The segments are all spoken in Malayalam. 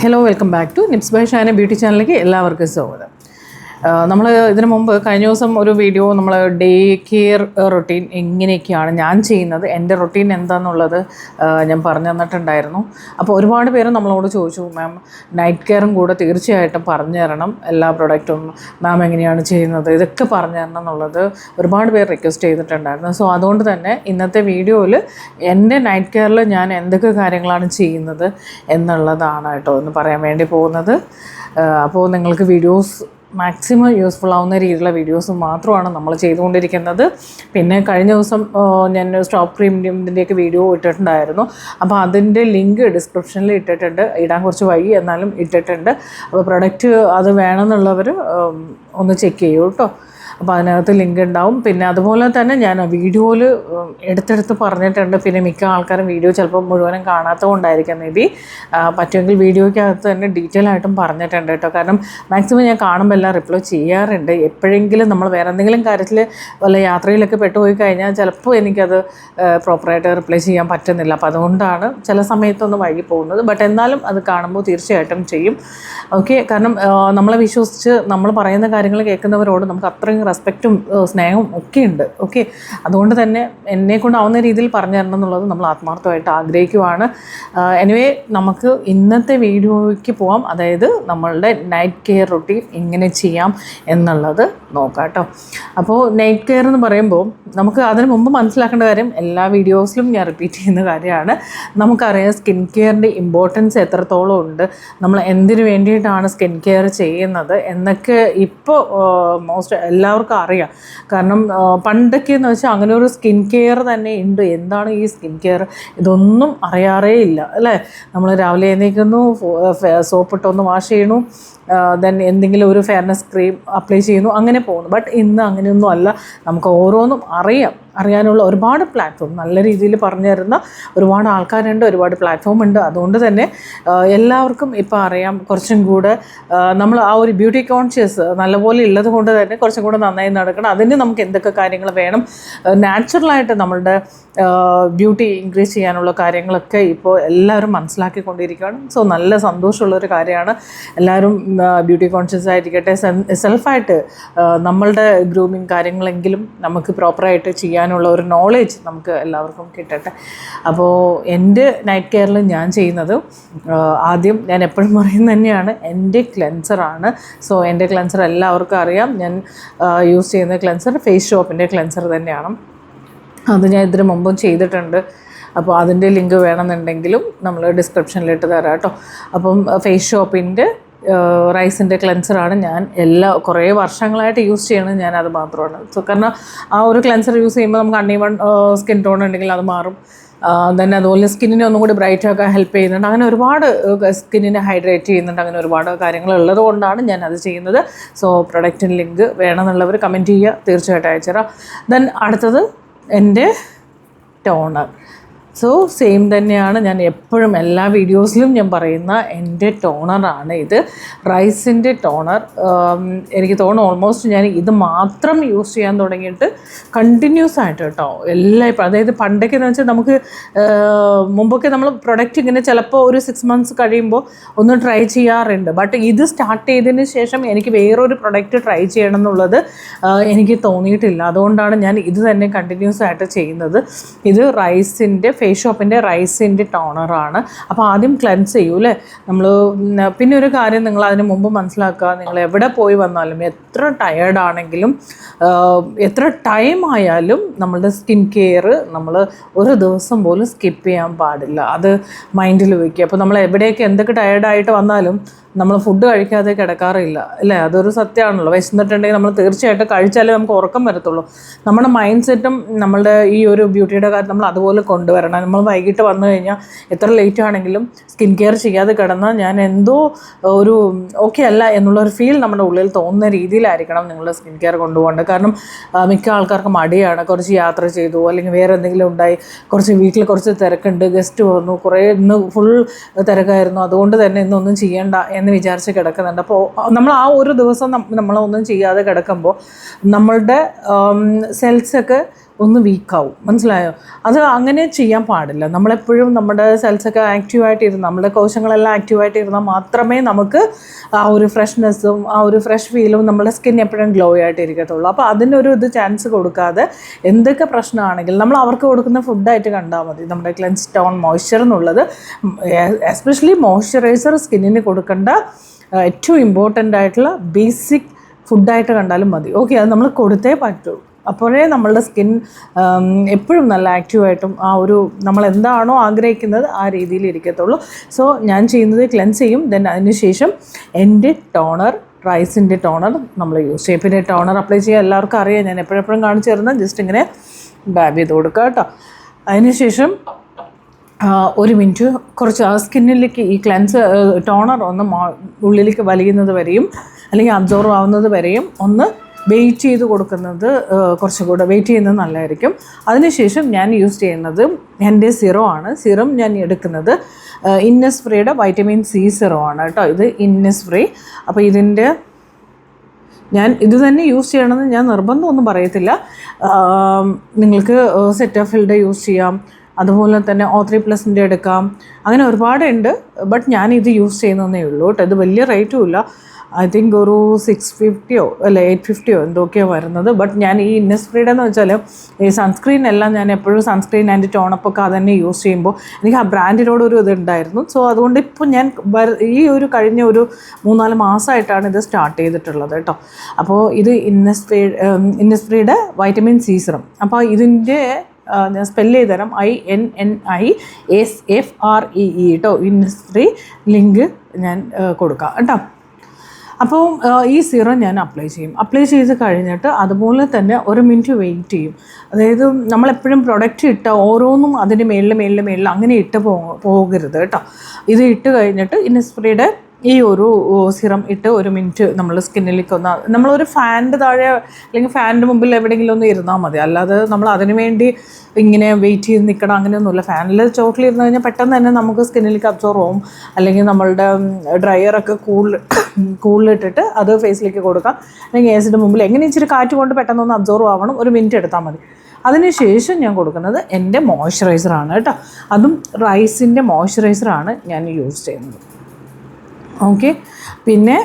Hello welcome back to Nips by Shana beauty ചാനലിലേക്ക് എല്ലാവർക്കും സ്വാഗതം. നമ്മൾ ഇതിനു മുമ്പ് കഴിഞ്ഞ ദിവസം ഒരു വീഡിയോ നമ്മൾ ഡേ കെയർ റൊട്ടീൻ എങ്ങനെയൊക്കെയാണ് ഞാൻ ചെയ്യുന്നത്. എന്റെ റൊട്ടീൻ എന്താണെന്നുള്ളത് ഞാൻ പറഞ്ഞു തന്നിട്ടുണ്ടായിരുന്നു. അപ്പോൾ ഒരുപാട് പേര് നമ്മളോട് ചോദിച്ചു മാം നൈറ്റ് കെയറും കൂടെ തീർച്ചയായിട്ടും പറഞ്ഞു തരണം. എല്ലാ പ്രൊഡക്റ്റും മാം എങ്ങനെയാണ് ചെയ്യുന്നത്? ഇതൊക്കെ പറഞ്ഞു തരണം എന്നുള്ളത് ഒരുപാട് പേർ റിക്വസ്റ്റ് ചെയ്തിട്ടുണ്ടായിരുന്നു. സോ അതുകൊണ്ട് തന്നെ ഇന്നത്തെ വീഡിയോയിൽ എന്റെ നൈറ്റ് കെയറിൽ ഞാൻ എന്തൊക്കെ കാര്യങ്ങളാണ് ചെയ്യുന്നത് എന്നുള്ളതാണ് കേട്ടോ എന്ന് പറയാൻ വേണ്ടി പോകുന്നത്. അപ്പോൾ നിങ്ങൾക്ക് വീഡിയോസ് മാക്സിമം യൂസ്ഫുൾ ആവുന്ന രീതിയിലുള്ള വീഡിയോസ് മാത്രമാണ് നമ്മൾ ചെയ്തുകൊണ്ടിരിക്കുന്നത്. പിന്നെ കഴിഞ്ഞ ദിവസം ഞാൻ സ്റ്റോപ്പ് ക്രീമിന്റെയൊക്കെ വീഡിയോ ഇട്ടിട്ടുണ്ടായിരുന്നു. അപ്പോൾ അതിന്റെ ലിങ്ക് ഡിസ്ക്രിപ്ഷനിൽ ഇട്ടിട്ടുണ്ട്. ഇടാൻ കുറച്ച് വൈകി എന്നാലും ഇട്ടിട്ടുണ്ട്. അപ്പോൾ പ്രൊഡക്റ്റ് അത് വേണമെന്നുള്ളവർ ഒന്ന് ചെക്ക് ചെയ്യൂ കേട്ടോ അപ്പോൾ അതിനകത്ത് ലിങ്ക് ഉണ്ടാവും. പിന്നെ അതുപോലെ തന്നെ ഞാൻ വീഡിയോയിൽ എടുത്തെടുത്ത് പറഞ്ഞിട്ടുണ്ട്. പിന്നെ മിക്ക ആൾക്കാരും വീഡിയോ ചിലപ്പോൾ മുഴുവനും കാണാത്തത് കൊണ്ടായിരിക്കാം മേ ബി പറ്റുമെങ്കിൽ വീഡിയോയ്ക്കകത്ത് തന്നെ ഡീറ്റെയിൽ ആയിട്ടും പറഞ്ഞിട്ടുണ്ട് കേട്ടോ. കാരണം മാക്സിമം ഞാൻ കാണുമ്പോൾ എല്ലാം റിപ്ലൈ ചെയ്യാറുണ്ട്. എപ്പോഴെങ്കിലും നമ്മൾ വേറെ എന്തെങ്കിലും കാര്യത്തിൽ വല്ല യാത്രയിലൊക്കെ പെട്ടുപോയി കഴിഞ്ഞാൽ ചിലപ്പോൾ എനിക്കത് പ്രോപ്പറായിട്ട് റിപ്ലൈ ചെയ്യാൻ പറ്റുന്നില്ല. അപ്പോൾ അതുകൊണ്ടാണ് ചില സമയത്തൊന്ന് വൈകി പോകുന്നത്. ബട്ട് എന്നാലും അത് കാണുമ്പോൾ തീർച്ചയായിട്ടും ചെയ്യും. ഓക്കെ കാരണം നമ്മളെ വിശ്വസിച്ച് നമ്മൾ പറയുന്ന കാര്യങ്ങൾ കേൾക്കുന്നവരോട് നമുക്ക് അത്രയും റെസ്പെക്റ്റും സ്നേഹവും ഒക്കെ ഉണ്ട്. ഓക്കെ? അതുകൊണ്ട് തന്നെ എന്നെ കൊണ്ടാവുന്ന രീതിയിൽ പറഞ്ഞു തരണം എന്നുള്ളത് നമ്മൾ ആത്മാർത്ഥമായിട്ട് ആഗ്രഹിക്കുവാണ്. എനിവേ നമുക്ക് ഇന്നത്തെ വീഡിയോയ്ക്ക് പോവാം. അതായത് നമ്മളുടെ നൈറ്റ് കെയർ റൊട്ടീൻ എങ്ങനെ ചെയ്യാം എന്നുള്ളത് നോക്കാം കേട്ടോ അപ്പോൾ നൈറ്റ് കെയർ എന്ന് പറയുമ്പോൾ നമുക്ക് അതിന് മുമ്പ് മനസ്സിലാക്കേണ്ട കാര്യം എല്ലാ വീഡിയോസിലും ഞാൻ റിപ്പീറ്റ് ചെയ്യുന്ന കാര്യമാണ്. നമുക്കറിയാം സ്കിൻ കെയറിന്റെ ഇമ്പോർട്ടൻസ് എത്രത്തോളം ഉണ്ട്. നമ്മൾ എന്തിനു വേണ്ടിയിട്ടാണ് സ്കിൻ കെയർ ചെയ്യുന്നത് എന്നൊക്കെ ഇപ്പോൾ മോസ്റ്റ് എല്ലാവർക്കും അറിയാം. കാരണം പണ്ടൊക്കെ എന്ന് വെച്ചാൽ അങ്ങനെ ഒരു സ്കിൻ കെയർ തന്നെ ഉണ്ട്. എന്താണ് ഈ സ്കിൻ കെയർ? ഇതൊന്നും അറിയാറേ ഇല്ല അല്ലേ? നമ്മൾ രാവിലെ എഴുന്നേൽക്കുന്നു സോപ്പിട്ടൊന്ന് വാഷ് ചെയ്യണു ദെൻ എന്തെങ്കിലും ഒരു ഫെയർനെസ് ക്രീം അപ്ലൈ ചെയ്യുന്നു അങ്ങനെ പോകുന്നു. ബട്ട് ഇന്ന് അങ്ങനെയൊന്നും അല്ല. നമുക്ക് ഓരോന്നും അറിയാം. അറിയാനുള്ള ഒരുപാട് പ്ലാറ്റ്ഫോം നല്ല രീതിയിൽ പറഞ്ഞു തരുന്ന ഒരുപാട് ആൾക്കാരുണ്ട് ഒരുപാട് പ്ലാറ്റ്ഫോം ഉണ്ട്. അതുകൊണ്ട് തന്നെ എല്ലാവർക്കും ഇപ്പോൾ അറിയാം കുറച്ചും കൂടെ നമ്മൾ ആ ഒരു ബ്യൂട്ടി കോൺഷ്യസ് നല്ലപോലെ ഉള്ളത് കൊണ്ട് തന്നെ കുറച്ചും കൂടെ നന്നായി നടക്കണം. അതിന് നമുക്ക് എന്തൊക്കെ കാര്യങ്ങൾ വേണം? നാച്ചുറലായിട്ട് നമ്മളുടെ ബ്യൂട്ടി ഇൻക്രീസ് ചെയ്യാനുള്ള കാര്യങ്ങളൊക്കെ ഇപ്പോൾ എല്ലാവരും മനസ്സിലാക്കിക്കൊണ്ടിരിക്കുകയാണ്. സോ നല്ല സന്തോഷമുള്ളൊരു കാര്യമാണ്. എല്ലാവരും ബ്യൂട്ടി കോൺഷ്യസ് ആയിരിക്കട്ടെ സെൽഫായിട്ട് നമ്മളുടെ ഗ്രൂമിങ് കാര്യങ്ങളെങ്കിലും നമുക്ക് പ്രോപ്പറായിട്ട് ചെയ്യാനുള്ള ഒരു നോളേജ് നമുക്ക് എല്ലാവർക്കും കിട്ടട്ടെ. അപ്പോൾ എന്റെ നൈറ്റ് കെയറിൽ ഞാൻ ചെയ്യുന്നത് ആദ്യം ഞാൻ എപ്പോഴും പറയുന്നത് തന്നെയാണ് എന്റെ ക്ലെൻസറാണ് സോ എന്റെ ക്ലെൻസർ എല്ലാവർക്കും അറിയാം. ഞാൻ യൂസ് ചെയ്യുന്ന ക്ലെൻസർ ഫേസ് ഷോപ്പിന്റെ ക്ലെൻസർ തന്നെയാണ്. അത് ഞാൻ ഇതിന് മുമ്പും ചെയ്തിട്ടുണ്ട്. അപ്പോൾ അതിന്റെ ലിങ്ക് വേണമെന്നുണ്ടെങ്കിലും നമ്മൾ ഡിസ്ക്രിപ്ഷനിലിട്ട് തരാം കേട്ടോ. അപ്പം ഫേസ് ഷോപ്പിന്റെ റൈസിന്റെ ക്ലെൻസറാണ് ഞാൻ എല്ലാ കുറേ വർഷങ്ങളായിട്ട് യൂസ് ചെയ്യണത് ഞാൻ അത് മാത്രമാണ്. സോ കാരണം ആ ഒരു ക്ലെൻസർ യൂസ് ചെയ്യുമ്പോൾ നമുക്ക് അണ്ണീവൺ സ്കിൻ ടോൺ ഉണ്ടെങ്കിൽ അത് മാറും. ദെൻ അതുപോലെ സ്കിന്നിനെ ഒന്നും കൂടി ബ്രൈറ്റ് ആക്കാൻ ഹെൽപ്പ് ചെയ്യുന്നുണ്ട്. അങ്ങനെ ഒരുപാട് സ്കിന്നിനെ ഹൈഡ്രേറ്റ് ചെയ്യുന്നുണ്ട്. അങ്ങനെ ഒരുപാട് കാര്യങ്ങൾ ഉള്ളത് കൊണ്ടാണ് ഞാൻ അത് ചെയ്യുന്നത്. സോ പ്രൊഡക്റ്റിന് ലിങ്ക് വേണമെന്നുള്ളവർ കമന്റ് ചെയ്യുക. തീർച്ചയായിട്ടും അയച്ചുതരാം. ദെൻ അടുത്തത് എന്റെ ടോണർ. സോ സെയിം തന്നെയാണ് ഞാൻ എപ്പോഴും എല്ലാ വീഡിയോസിലും ഞാൻ പറയുന്ന എന്റെ ടോണറാണ് ഇത്. റൈസിന്റെ ടോണർ എനിക്ക് തോന്നുന്നു ഓൾമോസ്റ്റ് ഞാൻ ഇത് മാത്രം യൂസ് ചെയ്യാൻ തുടങ്ങിയിട്ട് കണ്ടിന്യൂസ് ആയിട്ട് കേട്ടോ. എല്ലാ ഇപ്പം അതായത് പണ്ടൊക്കെ എന്ന് വെച്ചാൽ നമുക്ക് മുമ്പൊക്കെ നമ്മൾ പ്രൊഡക്റ്റ് ഇങ്ങനെ ചിലപ്പോൾ ഒരു സിക്സ് മന്ത്സ് കഴിയുമ്പോൾ ഒന്ന് ട്രൈ ചെയ്യാറുണ്ട്. ബട്ട് ഇത് സ്റ്റാർട്ട് ചെയ്തതിന് ശേഷം എനിക്ക് വേറൊരു പ്രൊഡക്റ്റ് ട്രൈ ചെയ്യണം എന്നുള്ളത് എനിക്ക് തോന്നിയിട്ടില്ല. അതുകൊണ്ടാണ് ഞാൻ ഇത് തന്നെ കണ്ടിന്യൂസ് ആയിട്ട് ചെയ്യുന്നത്. ഇത് റൈസിന്റെ ഫേസ് ഷോപ്പിന്റെ റൈസിന്റെ ടോണറാണ് അപ്പോൾ ആദ്യം ക്ലെൻസ് ചെയ്യൂ അല്ലേ? നമ്മൾ പിന്നെ ഒരു കാര്യം നിങ്ങൾ അതിന് മുമ്പ് മനസ്സിലാക്കുക. നിങ്ങൾ എവിടെ പോയി വന്നാലും എത്ര ടയേർഡാണെങ്കിലും എത്ര ടൈം ആയാലും നമ്മളുടെ സ്കിൻ കെയർ നമ്മൾ ഒരു ദിവസം പോലും സ്കിപ്പ് ചെയ്യാൻ പാടില്ല. അത് മൈൻഡിൽ വയ്ക്കുക അപ്പോൾ നമ്മൾ എവിടെയൊക്കെ എന്തൊക്കെ ടയേർഡായിട്ട് വന്നാലും നമ്മൾ ഫുഡ് കഴിക്കാതെ കിടക്കാറില്ല. അല്ലേ? അതൊരു സത്യമാണല്ലോ വിശന്നിട്ടുണ്ടെങ്കിൽ നമ്മൾ തീർച്ചയായിട്ടും കഴിച്ചാലേ നമുക്ക് ഉറക്കം വരത്തുള്ളൂ. നമ്മുടെ മൈൻഡ് സെറ്റും നമ്മളുടെ ഈ ഒരു ബ്യൂട്ടിയുടെ കാര്യം നമ്മൾ അതുപോലെ കൊണ്ടുവരണം. നമ്മൾ വൈകിട്ട് വന്നു കഴിഞ്ഞാൽ എത്ര ലേറ്റ് ആണെങ്കിലും സ്കിൻ കെയർ ചെയ്യാതെ കിടന്നാൽ ഞാൻ എന്തോ ഒരു ഓക്കെ അല്ല എന്നുള്ളൊരു ഫീൽ നമ്മുടെ ഉള്ളിൽ തോന്നുന്ന രീതിയിലായിരിക്കണം നിങ്ങളുടെ സ്കിൻ കെയർ കൊണ്ടുപോകേണ്ടത്. കാരണം മിക്ക ആൾക്കാർക്ക് മടിയാണ്. കുറച്ച് യാത്ര ചെയ്തു അല്ലെങ്കിൽ വേറെ എന്തെങ്കിലും ഉണ്ടായി. കുറച്ച് വീട്ടിൽ കുറച്ച് തിരക്കുണ്ട്. ഗസ്റ്റ് വന്നു. കുറേ ഇന്ന് ഫുൾ തിരക്കായിരുന്നു. അതുകൊണ്ട് തന്നെ ഇന്നൊന്നും ചെയ്യേണ്ട എന്ന് വിചാരിച്ച് കിടക്കുന്നുണ്ട്. അപ്പോൾ നമ്മൾ ആ ഒരു ദിവസം നമ്മളൊന്നും ചെയ്യാതെ കിടക്കുമ്പോൾ നമ്മളുടെ സെൽസൊക്കെ ഒന്ന് വീക്കാവും മനസ്സിലായോ? അത് അങ്ങനെ ചെയ്യാൻ പാടില്ല. നമ്മളെപ്പോഴും നമ്മുടെ സെൽസൊക്കെ ആക്റ്റീവായിട്ട് ഇരുന്ന നമ്മുടെ കോശങ്ങളെല്ലാം ആക്റ്റീവായിട്ട് ഇരുന്നാൽ മാത്രമേ നമുക്ക് ആ ഒരു ഫ്രഷ്നെസ്സും ആ ഒരു ഫ്രഷ് ഫീലും നമ്മുടെ സ്കിൻ എപ്പോഴും ഗ്ലോ ആയിട്ട് ഇരിക്കത്തുള്ളൂ അപ്പോൾ അതിനൊരു ഇത് ചാൻസ് കൊടുക്കാതെ എന്തൊക്കെ പ്രശ്നമാണെങ്കിലും നമ്മൾ അവർക്ക് കൊടുക്കുന്ന ഫുഡായിട്ട് കണ്ടാൽ മതി. നമ്മുടെ ക്ലെൻസ് ടോൺ മോയ്സ്ചർ എന്നുള്ളത്. എസ്പെഷ്യലി മോയ്സ്ചറൈസർ സ്കിന്നിന് കൊടുക്കേണ്ട ഏറ്റവും ഇമ്പോർട്ടന്റ് ആയിട്ടുള്ള ബേസിക് ഫുഡായിട്ട് കണ്ടാലും മതി. ഓക്കെ അത് നമ്മൾ കൊടുത്തേ പറ്റൂ അപ്പോഴേ നമ്മളുടെ സ്കിൻ എപ്പോഴും നല്ല ആക്റ്റീവായിട്ടും ആ ഒരു നമ്മൾ എന്താണോ ആഗ്രഹിക്കുന്നത് ആ രീതിയിൽ ഇരിക്കത്തുള്ളൂ. സോ ഞാൻ ചെയ്യുന്നത് ക്ലെൻസ് ചെയ്യും. ദെൻ അതിനുശേഷം എന്റെ ടോണർ റൈസിന്റെ ടോണർ നമ്മൾ യൂസ് ചെയ്യും. പിന്നെ ടോണർ അപ്ലൈ ചെയ്യാൻ എല്ലാവർക്കും അറിയാം. ഞാൻ എപ്പോഴെപ്പോഴും കാണിച്ചു തരുന്നത് ജസ്റ്റ് ഇങ്ങനെ ഡാബ് ചെയ്ത് കൊടുക്കുക കേട്ടോ. അതിനുശേഷം ഒരു മിനിറ്റ് കുറച്ച് ആ സ്കിന്നിലേക്ക് ഈ ക്ലെൻസ് ടോണർ ഒന്ന് ഉള്ളിലേക്ക് വലിയുന്നത് വരെയും അല്ലെങ്കിൽ അബ്സോർവ് ആവുന്നത് വരെയും ഒന്ന് വെയിറ്റ് ചെയ്ത് കൊടുക്കുന്നത് കുറച്ചും കൂടെ വെയിറ്റ് ചെയ്യുന്നത് നല്ലതായിരിക്കും. അതിനുശേഷം ഞാൻ യൂസ് ചെയ്യുന്നത് എന്റെ സിറോ ആണ്. സിറം ഞാൻ എടുക്കുന്നത് ഇന്നസ്പ്രേയുടെ വൈറ്റമിൻ സി സിറോ ആണ് കേട്ടോ. ഇത് ഇന്നസ്പ്രേ. അപ്പോൾ ഇതിന്റെ ഞാൻ ഇത് തന്നെ യൂസ് ചെയ്യണമെന്ന് ഞാൻ നിർബന്ധമൊന്നും പറയത്തില്ല. നിങ്ങൾക്ക് സെറ്റഫിൽഡ് യൂസ് ചെയ്യാം. അതുപോലെ തന്നെ ഓ ത്രീ പ്ലസിന്റെ എടുക്കാം. അങ്ങനെ ഒരുപാടുണ്ട് ബട്ട് ഞാൻ ഇത് യൂസ് ചെയ്യുന്നതേ ഉള്ളൂ കേട്ടോ. ഇത് വലിയ റേറ്റും ഇല്ല. ഐ തിങ്ക് ഒരു സിക്സ് ഫിഫ്റ്റിയോ അല്ല എയ്റ്റ് ഫിഫ്റ്റിയോ എന്തൊക്കെയോ വരുന്നത്. ബട്ട് ഞാൻ ഈ ഇന്നസ്പ്രീഡ് എന്ന് വെച്ചാൽ ഈ സൺസ്ക്രീൻ എല്ലാം ഞാൻ എപ്പോഴും സൺസ്ക്രീൻ ആൻഡ് ടോണപ്പൊക്കെ അത് തന്നെ യൂസ് ചെയ്യുമ്പോൾ എനിക്ക് ആ ബ്രാൻഡിനോട് ഒരു ഇതുണ്ടായിരുന്നു. സോ അതുകൊണ്ട് ഇപ്പോൾ ഞാൻ ഈ ഒരു കഴിഞ്ഞ ഒരു മൂന്നാൽ മാസമായിട്ടാണ് ഇത് സ്റ്റാർട്ട് ചെയ്തിട്ടുള്ളത് കേട്ടോ. അപ്പോൾ ഇത് ഇന്നസ്പ്രീ ഇന്നസ്ഫ്രീഡ് വൈറ്റമിൻ സി സിറം അപ്പോൾ ഇതിന്റെ ഞാൻ സ്പെല്ല് ചെയ്ത് തരാം I N N I S F R E E കേട്ടോ ഇൻഡസ്ട്രി ലിങ്ക് ഞാൻ കൊടുക്കാം കേട്ടോ. അപ്പോൾ ഈ സീറം ഞാൻ അപ്ലൈ ചെയ്യും. അപ്ലൈ ചെയ്ത് കഴിഞ്ഞിട്ട് അതുപോലെ തന്നെ ഒരു മിനിറ്റ് വെയിറ്റ് ചെയ്യും. അതായത് നമ്മളെപ്പോഴും പ്രൊഡക്റ്റ് ഇട്ട ഓരോന്നും അതിന്റെ മേളിൽ മേളിൽ മേളിൽ അങ്ങനെ ഇട്ട് പോകരുത് കേട്ടോ. ഇത് ഇട്ട് കഴിഞ്ഞിട്ട് ഇൻസ്പ്രേയുടെ ഈ ഒരു സിറം ഇട്ട് ഒരു മിനിറ്റ് നമ്മൾ സ്കിന്നിലേക്ക് ഒന്ന് നമ്മളൊരു ഫാനിന്റെ താഴെ അല്ലെങ്കിൽ ഫാനിന്റെ മുമ്പിൽ എവിടെയെങ്കിലും ഒന്ന് ഇരുന്നാൽ മതി. അല്ലാതെ നമ്മൾ അതിനു വേണ്ടി ഇങ്ങനെ വെയിറ്റ് ചെയ്ത് നിൽക്കണം അങ്ങനെയൊന്നുമില്ല. ഫാനിൽ ചോട്ടിലിരുന്ന് കഴിഞ്ഞാൽ പെട്ടെന്ന് തന്നെ നമുക്ക് സ്കിന്നിലേക്ക് അബ്സോർവ് ആവും. അല്ലെങ്കിൽ നമ്മളുടെ ഡ്രയറൊക്കെ കൂളിൽ കൂളിലിട്ടിട്ട് അത് ഫേസിലേക്ക് കൊടുക്കാം. അല്ലെങ്കിൽ ഏസിന്റെ മുമ്പിൽ എങ്ങനെ ഇച്ചിരി കാറ്റ് കൊണ്ട് പെട്ടെന്ന് ഒന്ന് അബ്സോർവ് ആവണം ഒരു മിനിറ്റ് എടുത്താൽ മതി. അതിനുശേഷം ഞാൻ കൊടുക്കുന്നത് എന്റെ മോയ്സ്ചറൈസറാണ് കേട്ടോ. അതും റൈസിന്റെ മോയ്സ്ചറൈസറാണ് ഞാൻ യൂസ് ചെയ്യുന്നത്. ഓക്കെ പിന്നെ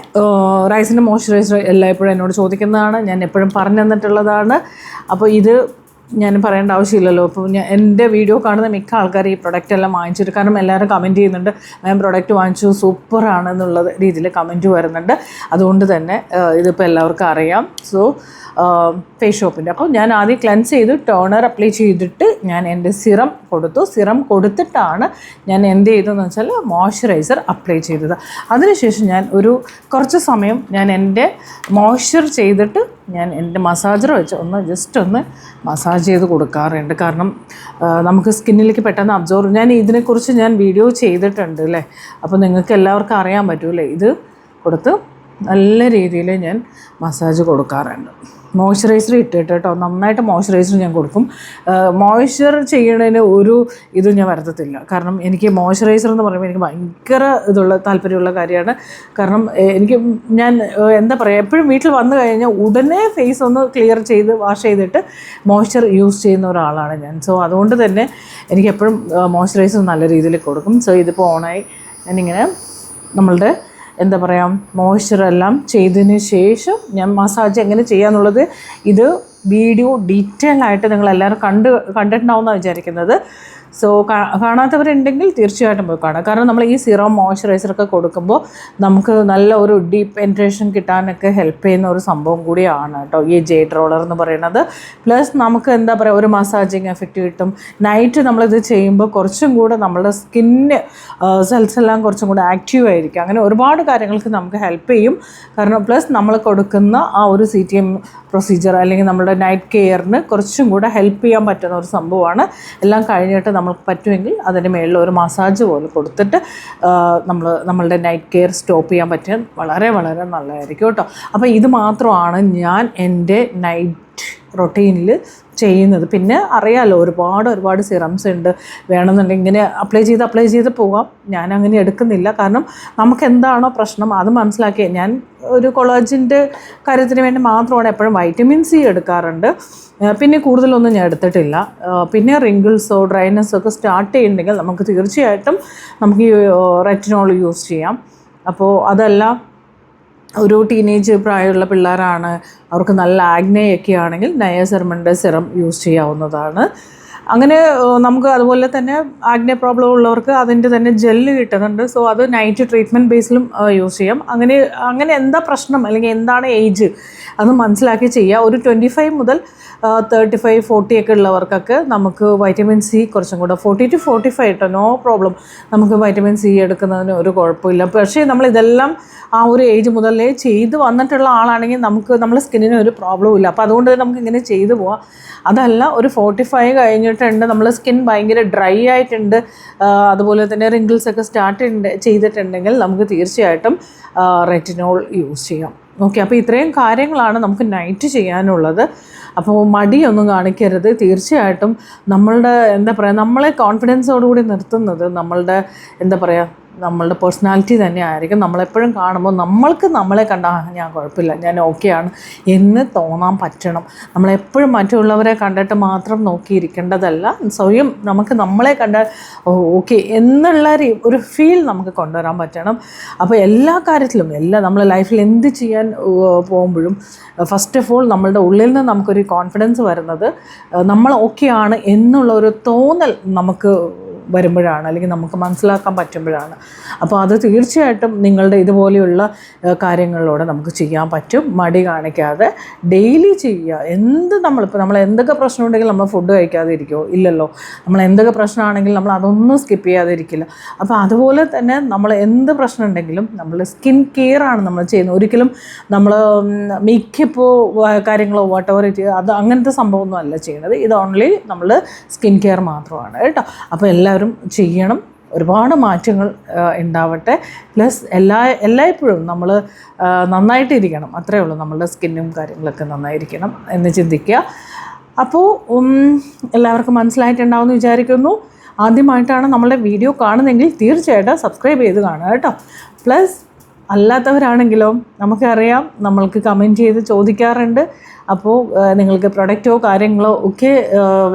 റൈസിന്റെ മോയ്സ്ചറൈസർ എല്ലായ്പ്പോഴും എന്നോട് ചോദിക്കുന്നതാണ്. ഞാൻ എപ്പോഴും പറഞ്ഞു തന്നിട്ടുള്ളതാണ് അപ്പോൾ ഇത് ഞാൻ പറയേണ്ട ആവശ്യമില്ലല്ലോ. അപ്പോൾ ഞാൻ എന്റെ വീഡിയോ കാണുന്ന മിക്ക ആൾക്കാർ ഈ പ്രൊഡക്റ്റ് എല്ലാം വാങ്ങിച്ചിട്ട് കാരണം എല്ലാവരും കമന്റ് ചെയ്യുന്നുണ്ട് ഞാൻ പ്രൊഡക്റ്റ് വാങ്ങിച്ചു സൂപ്പറാണ് എന്നുള്ള രീതിയിൽ കമന്റ് വരുന്നുണ്ട്. അതുകൊണ്ട് തന്നെ ഇതിപ്പോൾ എല്ലാവർക്കും അറിയാം. സോ ഫേസ് ഷോപ്പിന്റെ അപ്പോൾ ഞാൻ ആദ്യം ക്ലെൻസ് ചെയ്തു ടോണർ അപ്ലൈ ചെയ്തിട്ട് ഞാൻ എന്റെ സിറം കൊടുത്തു. സിറം കൊടുത്തിട്ടാണ് ഞാൻ എന്ത് ചെയ്തതെന്ന് വെച്ചാൽ മോയ്സ്ചറൈസർ അപ്ലൈ ചെയ്തത്. അതിനുശേഷം ഞാൻ ഒരു കുറച്ച് സമയം ഞാൻ എന്റെ മോയ്സ്ചർ ചെയ്തിട്ട് ഞാൻ എന്റെ മസാജർ വെച്ച് ഒന്ന് ജസ്റ്റ് ഒന്ന് മസാജ് ചെയ്ത് കൊടുക്കാറുണ്ട്. കാരണം നമുക്ക് സ്കിന്നിലേക്ക് പെട്ടെന്ന് അബ്സോർവ് ഞാൻ ഇതിനെക്കുറിച്ച് ഞാൻ വീഡിയോ ചെയ്തിട്ടുണ്ട് അല്ലേ അപ്പോൾ നിങ്ങൾക്ക് എല്ലാവർക്കും അറിയാൻ പറ്റൂലേ ഇത് കൊടുത്ത് നല്ല രീതിയിൽ ഞാൻ മസാജ് കൊടുക്കാറുണ്ട്. മോയ്സ്ചറൈസർ ഇട്ടിട്ട് കേട്ടോ നന്നായിട്ട് മോയ്സ്ചറൈസർ ഞാൻ കൊടുക്കും. മോയ്സ്ചർ ചെയ്യണതിന് ഒരു ഇതും ഞാൻ വരുത്തത്തില്ല. കാരണം എനിക്ക് മോയ്സ്ചറൈസർ എന്ന് പറയുമ്പോൾ എനിക്ക് ഭയങ്കര ഇതുള്ള താല്പര്യമുള്ള കാര്യമാണ്. കാരണം എനിക്ക് ഞാൻ എന്താ പറയുക എപ്പോഴും വീട്ടിൽ വന്നു കഴിഞ്ഞാൽ ഉടനെ ഫേസ് ഒന്ന് ക്ലിയർ ചെയ്ത് വാഷ് ചെയ്തിട്ട് മോയ്സ്ചർ യൂസ് ചെയ്യുന്ന ഒരാളാണ് ഞാൻ. സോ അതുകൊണ്ട് തന്നെ എനിക്ക് എപ്പോഴും മോയ്സ്ചറൈസർ നല്ല രീതിയിൽ കൊടുക്കും. സോ ഇതിപ്പോൾ ഓണായി ഞാനിങ്ങനെ നമ്മളുടെ എന്താ പറയുക മോയ്സ്ചറെല്ലാം ചെയ്തതിന് ശേഷം ഞാൻ മസാജ് എങ്ങനെ ചെയ്യാന്നുള്ളത് ഇത് വീഡിയോ ഡീറ്റെയിൽ ആയിട്ട് നിങ്ങൾ എല്ലാവരും കണ്ട് കണ്ടിട്ടുണ്ടാവുമെന്നാണ് വിചാരിക്കുന്നത്. സോ കാണാത്തവരുണ്ടെങ്കിൽ തീർച്ചയായിട്ടും പോയി കാണാം കാരണം നമ്മൾ ഈ സീറം മോയ്സ്ചറൈസറൊക്കെ കൊടുക്കുമ്പോൾ നമുക്ക് നല്ല ഒരു ഡീപ്പ് പെൻട്രേഷൻ കിട്ടാനൊക്കെ ഹെൽപ്പ് ചെയ്യുന്ന ഒരു സംഭവം കൂടിയാണ് കേട്ടോ. ഈ ജെയ്ഡ് റോളർ എന്ന് പറയുന്നത്. പ്ലസ് നമുക്ക് എന്താ പറയുക ഒരു മസാജിങ് എഫക്റ്റ് കിട്ടും. നൈറ്റ് നമ്മളിത് ചെയ്യുമ്പോൾ കുറച്ചും കൂടെ നമ്മുടെ സ്കിന്ന് സെൽസ് എല്ലാം കുറച്ചും കൂടെ ആക്റ്റീവ് ആയിരിക്കും. അങ്ങനെ ഒരുപാട് കാര്യങ്ങൾക്ക് നമുക്ക് ഹെൽപ്പ് ചെയ്യും. കാരണം പ്ലസ് നമ്മൾ കൊടുക്കുന്ന ആ ഒരു സി ടി എം പ്രൊസീജിയർ അല്ലെങ്കിൽ നമ്മുടെ നൈറ്റ് കെയറിന് കുറച്ചും കൂടെ ഹെൽപ്പ് ചെയ്യാൻ പറ്റുന്ന ഒരു സംഭവമാണ്. എല്ലാം കഴിഞ്ഞിട്ട് നമുക്ക് പറ്റുമെങ്കിൽ അതിന് മേളിൽ ഒരു മസാജ് പോലെ കൊടുത്തിട്ട് നമ്മൾ നമ്മളുടെ നൈറ്റ് കെയർ സ്റ്റോപ്പ് ചെയ്യാൻ പറ്റിയാൽ വളരെ വളരെ നല്ലതായിരിക്കും കേട്ടോ. അപ്പോൾ ഇത് മാത്രമാണ് ഞാൻ എന്റെ നൈറ്റ് റൊട്ടീനിൽ ചെയ്യുന്നത്. പിന്നെ അറിയാലോ ഒരുപാട് ഒരുപാട് സിറംസ് ഉണ്ട്. വേണമെന്നുണ്ടെങ്കിൽ ഇങ്ങനെ അപ്ലൈ ചെയ്ത് അപ്ലൈ ചെയ്ത് പോകാം. ഞാൻ അങ്ങനെ എടുക്കുന്നില്ല. കാരണം നമുക്ക് എന്താണോ പ്രശ്നം അത് മനസ്സിലാക്കിയ. ഞാൻ ഒരു കൊളാജിന്റെ കാര്യത്തിന് വേണ്ടി മാത്രമാണ് എപ്പോഴും വൈറ്റമിൻ സി എടുക്കാറുണ്ട്. പിന്നെ കൂടുതലൊന്നും ഞാൻ എടുത്തിട്ടില്ല. പിന്നെ റിങ്കിൾസോ ഡ്രൈനസോ ഒക്കെ സ്റ്റാർട്ട് ചെയ്യുന്നുണ്ടെങ്കിൽ നമുക്ക് തീർച്ചയായിട്ടും നമുക്ക് ഈ റെറ്റിനോൾ യൂസ് ചെയ്യാം. അപ്പോൾ അതെല്ലാം ഒരു ടീനേജ് പ്രായമുള്ള പിള്ളേരാണ്. അവർക്ക് നല്ല ആഗ്നയൊക്കെ ആണെങ്കിൽ നയസെർമന്റെ സിറം യൂസ് ചെയ്യാവുന്നതാണ്. അങ്ങനെ നമുക്ക് അതുപോലെ തന്നെ ആഗ്നേ പ്രോബ്ലം ഉള്ളവർക്ക് അതിന്റെ തന്നെ ജെല്ല് കിട്ടുന്നുണ്ട്. സോ അത് നൈറ്റ് ട്രീറ്റ്മെന്റ് ബേസിലും യൂസ് ചെയ്യാം. അങ്ങനെ അങ്ങനെ എന്താ പ്രശ്നം അല്ലെങ്കിൽ എന്താണ് ഏജ് അത് മനസ്സിലാക്കി ചെയ്യുക ഒരു ട്വന്റി ഫൈവ് മുതൽ തേർട്ടി ഫൈവ് ഫോർട്ടി ഒക്കെ ഉള്ളവർക്കൊക്കെ നമുക്ക് വൈറ്റമിൻ സി കുറച്ചും കൂടെ. ഫോർട്ടി ടു ഫോർട്ടി ഫൈവ് കേട്ടോ നോ പ്രോബ്ലം നമുക്ക് വൈറ്റമിൻ സി എടുക്കുന്നതിന് ഒരു കുഴപ്പമില്ല. പക്ഷേ നമ്മൾ ഇതെല്ലാം ആ ഒരു ഏജ് മുതലേ ചെയ്ത് വന്നിട്ടുള്ള ആളാണെങ്കിൽ നമുക്ക് നമ്മുടെ സ്കിന്നിന് ഒരു പ്രോബ്ലം ഇല്ല. അപ്പോൾ അതുകൊണ്ട് നമുക്ക് ഇങ്ങനെ ചെയ്തു പോവാം. അതല്ല ഒരു ഫോർട്ടി ഫൈവ് കഴിഞ്ഞിട്ടുണ്ട്. നമ്മൾ സ്കിൻ ഭയങ്കര ഡ്രൈ ആയിട്ടുണ്ട്. അതുപോലെ തന്നെ റിങ്കിൾസ് ഒക്കെ സ്റ്റാർട്ട് ചെയ്തിട്ടുണ്ടെങ്കിൽ നമുക്ക് തീർച്ചയായിട്ടും റെറ്റിനോൾ യൂസ് ചെയ്യാം. ഓക്കെ അപ്പോൾ ഇത്രയും കാര്യങ്ങളാണ് നമുക്ക് നൈറ്റ് ചെയ്യാനുള്ളത്. അപ്പോൾ മടിയൊന്നും കാണിക്കരുത്. തീർച്ചയായിട്ടും നമ്മളുടെ എന്താ പറയുക നമ്മളെ കോൺഫിഡൻസോടുകൂടി നിർത്തുന്നത് നമ്മളുടെ എന്താ പറയുക നമ്മളുടെ പേഴ്സണാലിറ്റി തന്നെ ആയിരിക്കും നമ്മളെപ്പോഴും കാണുമ്പോൾ നമ്മൾക്ക് നമ്മളെ കണ്ടാൽ ഞാൻ കുഴപ്പമില്ല ഞാൻ ഓക്കെയാണ് എന്ന് തോന്നാൻ പറ്റണം. നമ്മളെപ്പോഴും മറ്റുള്ളവരെ കണ്ടിട്ട് മാത്രം നോക്കിയിരിക്കേണ്ടതല്ല. സ്വയം നമുക്ക് നമ്മളെ കണ്ടാൽ ഓക്കെ എന്നുള്ള ഒരു- ഫീൽ നമുക്ക് കൊണ്ടുവരാൻ പറ്റണം. അപ്പോൾ എല്ലാ കാര്യത്തിലും എല്ലാ നമ്മൾ ലൈഫിൽ എന്ത് ചെയ്യാൻ പോകുമ്പോഴും ഫസ്റ്റ് ഓഫ് ഓൾ നമ്മളുടെ ഉള്ളിൽ നിന്ന് നമുക്കൊരു കോൺഫിഡൻസ് വരുന്നത് നമ്മൾ ഓക്കെയാണ് എന്നുള്ള ഒരു തോന്നൽ നമുക്ക് വരുമ്പോഴാണ് അല്ലെങ്കിൽ നമുക്ക് മനസ്സിലാക്കാൻ പറ്റുമ്പോഴാണ്. അപ്പോൾ അത് തീർച്ചയായിട്ടും നിങ്ങളുടെ ഇതുപോലെയുള്ള കാര്യങ്ങളിലൂടെ നമുക്ക് ചെയ്യാൻ പറ്റും. മടി കാണിക്കാതെ ഡെയിലി ചെയ്യുക. എന്ത് നമ്മളിപ്പോൾ നമ്മൾ എന്തൊക്കെ പ്രശ്നം ഉണ്ടെങ്കിൽ നമ്മൾ ഫുഡ് കഴിക്കാതെ ഇരിക്കുമോ ഇല്ലല്ലോ. നമ്മൾ എന്തൊക്കെ പ്രശ്നമാണെങ്കിലും നമ്മൾ അതൊന്നും സ്കിപ്പ് ചെയ്യാതെ ഇരിക്കില്ല. അപ്പോൾ അതുപോലെ തന്നെ നമ്മൾ എന്ത് പ്രശ്നം ഉണ്ടെങ്കിലും നമ്മൾ സ്കിൻ കെയർ ആണ് നമ്മൾ ചെയ്യുന്നത്. ഒരിക്കലും നമ്മൾ മിക്കപ്പോൾ കാര്യങ്ങളോ വാട്ടവർ ഇറ്റ് അത് അങ്ങനത്തെ സംഭവമൊന്നും അല്ല ചെയ്യുന്നത്. ഇത് ഓൺലി നമ്മൾ സ്കിൻ കെയർ മാത്രമാണ്. കേട്ടോ. അപ്പോൾ എല്ലാവരും ചെയ്യണം. ഒരുപാട് മാറ്റങ്ങൾ ഉണ്ടാവട്ടെ. പ്ലസ് എല്ലാ എല്ലായ്പ്പോഴും നമ്മൾ നന്നായിട്ടിരിക്കണം. അത്രേ ഉള്ളൂ. നമ്മളുടെ സ്കിന്നും കാര്യങ്ങളൊക്കെ നന്നായിരിക്കണം എന്ന് ചിന്തിക്കുക. അപ്പോൾ എല്ലാവർക്കും മനസ്സിലായിട്ടുണ്ടാവുമെന്ന് വിചാരിക്കുന്നു. ആദ്യമായിട്ടാണ് നമ്മളുടെ വീഡിയോ കാണുന്നതെങ്കിൽ തീർച്ചയായിട്ടും സബ്സ്ക്രൈബ് ചെയ്ത് കാണുക കേട്ടോ. പ്ലസ് അല്ലാത്തവരാണെങ്കിലോ നമുക്കറിയാം നമ്മൾക്ക് കമന്റ് ചെയ്ത് ചോദിക്കാറുണ്ട്. അപ്പോൾ നിങ്ങൾക്ക് പ്രൊഡക്റ്റോ കാര്യങ്ങളോ ഒക്കെ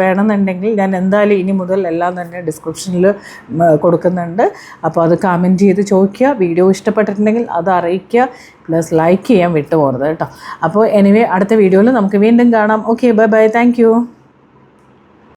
വേണമെന്നുണ്ടെങ്കിൽ ഞാൻ എന്തായാലും ഇനി മുതൽ എല്ലാം തന്നെ ഡിസ്ക്രിപ്ഷനിൽ കൊടുക്കുന്നുണ്ട്. അപ്പോൾ അത് കമന്റ് ചെയ്ത് ചോദിക്കുക. വീഡിയോ ഇഷ്ടപ്പെട്ടിട്ടുണ്ടെങ്കിൽ അത് അറിയിക്കുക. പ്ലസ് ലൈക്ക് ചെയ്യാൻ വിട്ടുപോകരുത് കേട്ടോ. അപ്പോൾ എനിവേ അടുത്ത വീഡിയോയിൽ നമുക്ക് വീണ്ടും കാണാം. Okay bye bye thank